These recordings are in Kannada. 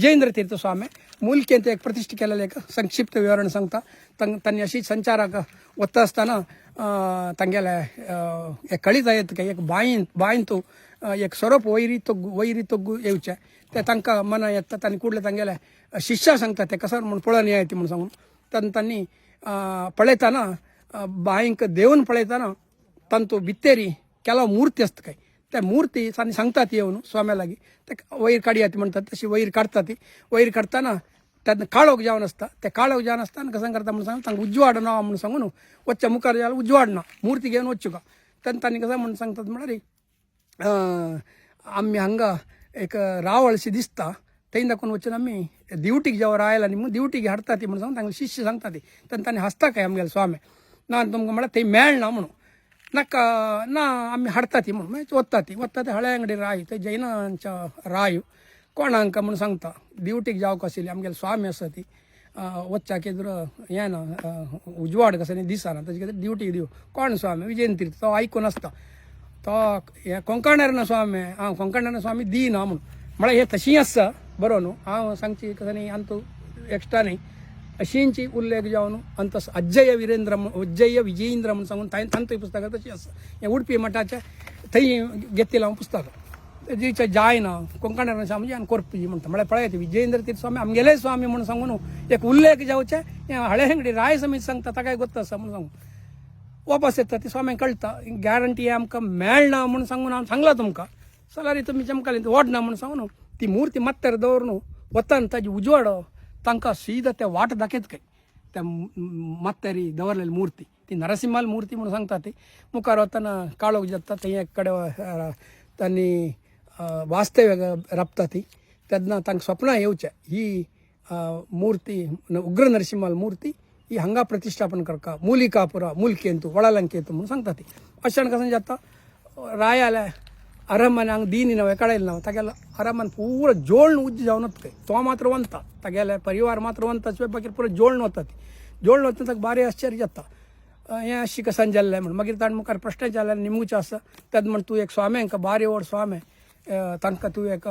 विजेंद्र तीर्थ स्वामी मूलकी ಅಂತ एक प्रतिष्ठित केलेलं एक संक्षिप्त विवरण सांगता तंग त्यांनी अशी संचाराक वत्त असताना अं, तांगेले अं, एक कळीत येत काय एक बाईन बाईन तो अं, एक स्वरूप वैरी तोग्गू वैरी तोग्गू येवचे ते तांकां मना येता तांणी कुडले तांगेले शिष्या सांगता ते कसं म्हणून पळून येते म्हणून सांगून तन तांणी अं, पळयताना अं, बाईंक देवून पळयताना ತಂತು ಬಿತ್ತೇರಿ ಕೆಲವು ಮೂರ್ತಿ असत काय त्या मूर्ती सांनी सांगतात येऊन स्वाम्यालागी ते वैर काढयाती म्हणतात तशी वैर काढतात वैर काढताना त्यातनं काळोख जेवण असतं त्या काळोख जेवण असताना कसं करता म्हणून सांग तांका उजवाड ना म्हणून सांगून वच्च्या मुखार जायला उजवाड ना मूर्ती घेऊन वच्चू का त्यांनी तांणी कसं म्हणून सांगतात म्हणारी आम्ही हंगा एक रावळशी दिसता थंय दाखवून वचून आम्ही ड्युटीक जेव्हा राहायला न्ही मग ड्युटीक हाडटा ती म्हणून सांगून तांकां शिष्य सांगता ती तेन्ना तांणी हसता काय आमगेले स्वामी ना तुमकां म्हळ्यार थंय मेळना म्हणून नाका ना आम्ही हाडटा ती म्हणून मागीर वत्ता ती वत्ता ते हळ्या अंगडी राय ते जैनांच्या राय कोणांक म्हणून सांगता ड्युटीक जावंक आशिल्ली आमगेलो स्वामी आसा ती अं, वच्चा कितें हें ना उजवाड कसो न्ही दिसना ताजे कितें ड्युटी दिव कोण स्वामी विजयन तीर्थ तो आयकून आसता तो हे कोंकणार स्वामी हांव कोंकणार स्वामी दिना म्हणून म्हळ्यार हें तशीं आसता बरो न्हू हांव सांगची कसं न्ही आनी तूं एक्स्ट्रा न्ही अशींची उल्लेख जावन अंत अज्जय विरेंद्र म्हण- अज्जय विजयेंद्र म्हणून सांगून तांणी तांतय पुस्तकां तशी आसा हें उडपी मठाच्या थंय घेतिलां हांव पुस्तकां तेजीचे जाय ना कोंकणी स्वामी आनी कोरपी म्हणटा म्हळ्यार पळय विजयेंद्र तीर्थ स्वामी आमगेले स्वामी म्हणून सांगून एक उल्लेख जावचे हें हळे हेंगडी राय समीत सांगता ताकाय गोत्त आसा म्हणून सांगून वापस येता ती स्वाम्यांक कळटा गॅरंटी आमकां मेळना म्हणून सांगून हांव सांगला तुमकां सलारी तुमी चमकाली वडना म्हणून सांगून ती मुर्ती मत्तर दवरून वतान ताजी उजवाड ತನಕ ಸೀದತೆ ವಾಟ ದಕೆತ್ಕೈ ತ ಮತ್ತೆ ರೀ ದವರ್ಲಲ್ಲಿ ಮೂರ್ತಿ. ತಿ ನರಸಿಂಹಲ್ ಮೂರ್ತಿ ಮುಣ ಸಂಗತಾತಿ ಮುಖಾರ ತನ್ನ ಕಾಳೋಗ ಜತ್ತ ತಯ್ಯ ಕಡೆ ತನ್ನಿ ವಾಸ್ತವ್ಯ ರಪ್ತತಿ. ತದ್ನ ತಂಗೆ ಸ್ವಪ್ನ ಏವಚ ಈ ಮೂರ್ತಿ ಉಗ್ರ ನರಸಿಂಹಲ್ ಮೂರ್ತಿ, ಈ ಹಂಗಾ ಪ್ರತಿಷ್ಠಾಪನ ಕರ್ಕ. ಮೂಲಿಕಾಪುರ ಮೂಲ್ಕೇಂತು ಒಳಲಂಕೇತು ಮುಣ ಸಂಗತಾತಿ ಅಷ್ಟಣ ಕಸನ್ ಜತ್ತ, ರಾಯಾಲ ಅರಮನೆ ಹಂಗೆ ದೀನಿ ನಾವು ಎಕಡೆ ಇಲ್ಲ ನಾವು ತಗೆಲ್ಲ ಅರಮನೆ ಪೂರ ಜೋಳ್ನು ಉಜ್ಜಿ ಅವನತ್ತೆ ತೋ ಮಾತ್ರ ಒಂತ ತಗೆಲ್ಲ ಪರಿವಾರ ಮಾತ್ರ ಒಂದು ಹಚ್ಬೇಕಾದ್ರೆ ಪೂರ ಜೋಳ್ನು ಹೊತ್ತತಿ. ಜೋಳ್ನು ಹೊತ್ತಂತಾಗ ಭಾರಿ ಆಶ್ಚರ್ಯ ಅತ್ತ. ಏ ಶಿಕ ಸಂಜಲ್ಲ ಮಣ್ಣು. ಮಗಿರ್ ತಾಂಡ್ ಮುಖಾರ ಪ್ರಶ್ನೆ ಜಾಲ, ನಿಮಗೂ ಚಾಸ. ತದ್ ಮಣ್ಣು ತೂ ಯಾಕೆ ಸ್ವಾಮಿ ಅಂಕ, ಭಾರಿ ಓಡ್ ಸ್ವಾಮಿ. ತನಕ ತೂ ಯಾಕ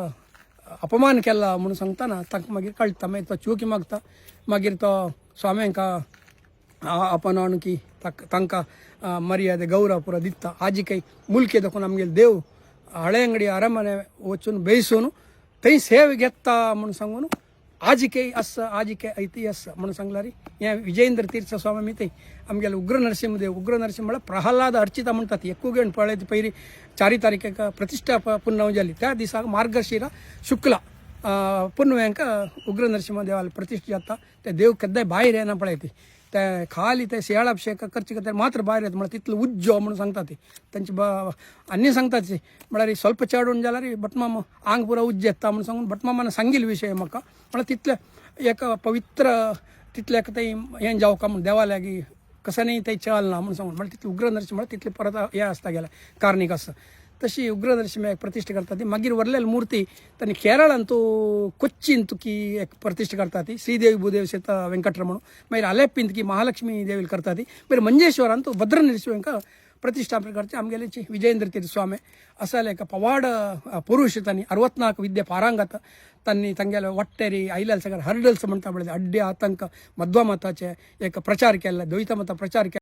ಅಪಮಾನಕ್ಕೆಲ್ಲ ಮುಣ್ ಸಂಗ್ತಾನ ತನಕ ಮಗಿರ್ ಕಳ್ತಮ್ಮ ಇತ್ತ ಚೂಕಿ ಮಗ್ತ. ಮಗಿರ್ ತೋ ಸ್ವಾಮಿ ಅಂಕ ಅಪನಾಣುಕಿ ತಕ್ಕ ತನಕ ಮರ್ಯಾದೆ, ಗೌರವ ಪುರ ದಿತ್ತ. ಆಜಿ ಕೈ ಮುಲ್ಕೆ ದಕ್ಕೂ ನಮಗೆ ದೇವು. ಹಳೆ ಅಂಗಡಿ ಅರಮನೆ ಓಚುನು ಬೇಯಿಸೋನು ತೈ ಸೇವೆಗೆತ್ತ ಮುಣಸಂಗೂನು, ಆಜಿಕೆ ಅಸ್ಸ, ಆಜಿಕೆ ಐತಿ ಅಸ್ಸ ಮುಣಸಂಗ್ಲಾರಿ. ಯಾ ವಿಜಯೇಂದ್ರ ತೀರ್ಥ ಸ್ವಾಮಿ ಮಿತಿ ನಮಗೆಲ್ಲ ಉಗ್ರ ನರಸಿಂಹದೇವ್, ಉಗ್ರ ನರಸಿಂಹಳ ಪ್ರಹ್ಲಾದ ಅರ್ಚಿತ ಮುಂತಾತಿ ಎಕ್ಕುಗೇಣ್ ಪಳೆದ ಪೈರಿ ಚಾರಿತಾರಿಕ ಪ್ರತಿಷ್ಠಾಪ ಪುನ್ನೌಂಜಲಿ ತ್ಯಾ ದಿಸಾಗ ಮಾರ್ಗಶಿರ ಶುಕ್ಲ. ಪುಣ್ಯವಂಕ ಉಗ್ರ ನರಸಿಂಹ आता ಪ್ರತಿಷ್ಠೆ देव ದೇವ್ ಕದ್ದೆ बाहेर ಏನ ಪಳೈತಿ त्या खाली ते शियाळाभिषेक करचे करता मात्र बाहेर येत म्हणल्यार तिथलं उज्जव म्हणून सांगता त्यांची बा अन्य सांगतात ते म्हळ्यार स्वल्प झाला रे भटमा आंग पुरा उज्ज येता म्हणून सांगून भटमामान सांगेल विषय म्हाका म्हणा तिथलं एक पवित्र तिथल्या का ते हें म्हणून देवा देवाल्यागी कसं नाही ते चल ना म्हणून सांगून म्हणजे तितले उग्र नरसिंह म्हळ्यार तिथले परत हे असता गेल्या कारणिक असं ತಶಿ ಉಗ್ರದರ್ಶಿಮೆ ಪ್ರತಿಷ್ಠೆ ಕರ್ತತಿ ಮಗಿರ್ ವರ್ಲಲ್ ಮೂರ್ತಿ ತನ್ನ ಕೇರಳ ಅಂತೂ ಕೊಚ್ಚಿ ಇಂತುಕಿ ಪ್ರತಿಷ್ಠೆ ಕರ್ತತಿ ಶ್ರೀದೇವಿ ಭೂದೇವಿ ಸೇತ ವೆಂಕಟರಮಣ. ಮೈರ್ ಅಲೆಪ್ಪಿಂತಕಿ ಮಹಾಲಕ್ಷ್ಮಿ ದೇವಿಲ್ ಕರ್ತತಿ ಮೇರೆ ಮಂಜೇಶ್ವರ ಅಂತೂ ಭದ್ರ ನಿಲ್ಲಿಸುವಂಕ ಪ್ರತಿಷ್ಠಾಪನೆ ಕರ್ತಿ ಆಮೇಲೆ ಚಿ ವಿಜಯೇಂದ್ರ ತೀರ್ಥ ಸ್ವಾಮಿ, ಅಸಲೇಕ ಪವಾಡ ಪುರುಷ ತನಿ ಅರವತ್ನಾಲ್ಕು ವಿದ್ಯೆ ಪಾರಾಂಗತ ತನ್ನಿ ತಂಗೆಲ ಒಟ್ಟೆರಿ ಐಲಲ್ ಸಗರ್ ಹರ್ಡಲ್ಸ್ ಮಂತ ಬೆಳೆದ ಅಡ್ಡಿ, ಆತಂಕ ಮಧ್ವ ಮತಾಚೆ ಏಕ ಪ್ರಚಾರಕ್ಕೆಲ್ಲ ದ್ವೈತ ಮತ ಪ್ರಚಾರಕ್ಕೆ